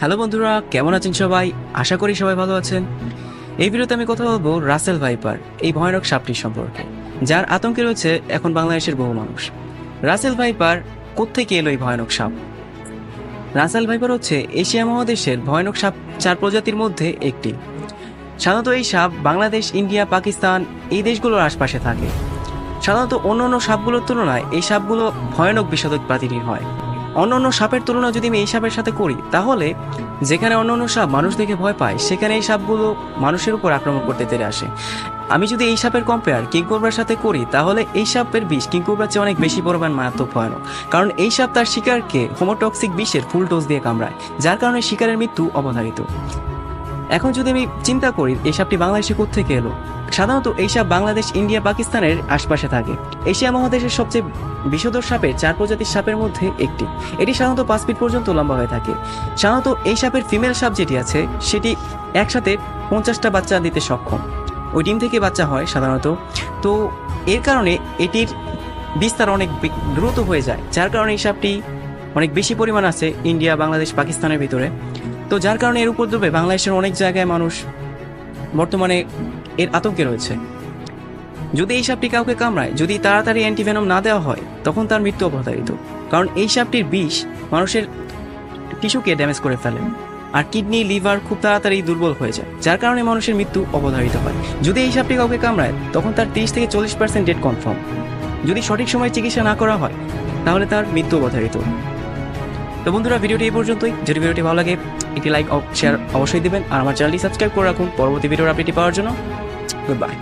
Hello বন্ধুরা, কেমন আছেন সবাই? আশা করি সবাই ভালো আছেন। এই ভিডিওতে আমি কথা বলব রাসেল ভাইপার, এই ভয়ানক সাপটির সম্পর্কে, যার আতঙ্কে রয়েছে এখন বাংলাদেশের বহু মানুষ। রাসেল ভাইপার কোত্থেকে এলো এই ভয়ানক সাপ? রাসেল ভাইপার হচ্ছে এশিয়া মহাদেশের ভয়ানক সাপ চার প্রজাতির মধ্যে একটি। সাধারণত এই সাপ বাংলাদেশ, ইন্ডিয়া, পাকিস্তান, এই দেশগুলোর আশপাশে থাকে। সাধারণত অন্য অন্য সাপগুলোর তুলনায় এই সাপগুলো ভয়ানক বিষাদক প্রাচীর হয়। অন্য অন্য সাপের তুলনা যদি আমি এই সাপের সাথে করি, তাহলে যেখানে অন্য অন্য সাপ মানুষ দেখে ভয় পায়, সেখানে এই সাপগুলো মানুষের উপর আক্রমণ করতে তেরে আসে। আমি যদি এই সাপের কম্পেয়ার কিংকোবরার সাথে করি, তাহলে এই সাপের বিষ কিংকোবরার চেয়ে অনেক বেশি পরিমাণ মারাত্মক ভয়ানক। কারণ এই সাপ তার শিকারকে হোমোটক্সিক বিষের ফুল ডোজ দিয়ে কামড়ায়, যার কারণে শিকারের মৃত্যু অবধারিত। এখন যদি আমি চিন্তা করি, এই সাপটি বাংলাদেশে কোত্থেকে এলো? সাধারণত এই সাপ বাংলাদেশ, ইন্ডিয়া, পাকিস্তানের আশপাশে থাকে। এশিয়া মহাদেশের সবচেয়ে বিষধর সাপের চার প্রজাতির সাপের মধ্যে একটি। এটি সাধারণত পাঁচ ফিট পর্যন্ত লম্বা হয়ে থাকে। সাধারণত এই সাপের ফিমেল সাপ যেটি আছে, সেটি একসাথে পঞ্চাশটা বাচ্চা দিতে সক্ষম। ওই ডিম থেকে বাচ্চা হয় সাধারণত। তো এর কারণে এটির বিস্তার অনেক দ্রুত হয়ে যায়, যার কারণে এই সাপটি অনেক বেশি পরিমাণ আছে ইন্ডিয়া, বাংলাদেশ, পাকিস্তানের ভিতরে। তো যার কারণে এর উপদ্রবে বাংলাদেশের অনেক জায়গায় মানুষ বর্তমানে এর আতঙ্কে রয়েছে। যদি এই সাপটি কাউকে কামড়ায়, যদি তাড়াতাড়ি অ্যান্টিভেনম না দেওয়া হয়, তখন তার মৃত্যু অবধারিত কারণ এই সাপটির বিষ মানুষের টিস্যুকে ড্যামেজ করে ফেলে আর কিডনি, লিভার খুব তাড়াতাড়ি দুর্বল হয়ে যায়, যার কারণে মানুষের মৃত্যু অবধারিত হয়। যদি এই সাপটি কাউকে কামড়ায়, তখন তার তিরিশ থেকে চল্লিশ পার্সেন্ট ডেট কনফার্ম যদি সঠিক সময়ে চিকিৎসা না করা হয়, তাহলে তার মৃত্যু অবধারিত। তো বন্ধুরা, ভিডিওটি এই পর্যন্তই। যদি ভিডিওটি ভালো লাগে, একটি লাইক শেয়ার অবশ্যই দেবেন। আর আমার চ্যানেলটি সাবস্ক্রাইব করে রাখুন। পরবর্তী ভিডিওর আপডেটটি পাওয়ার জন্য গুড বাই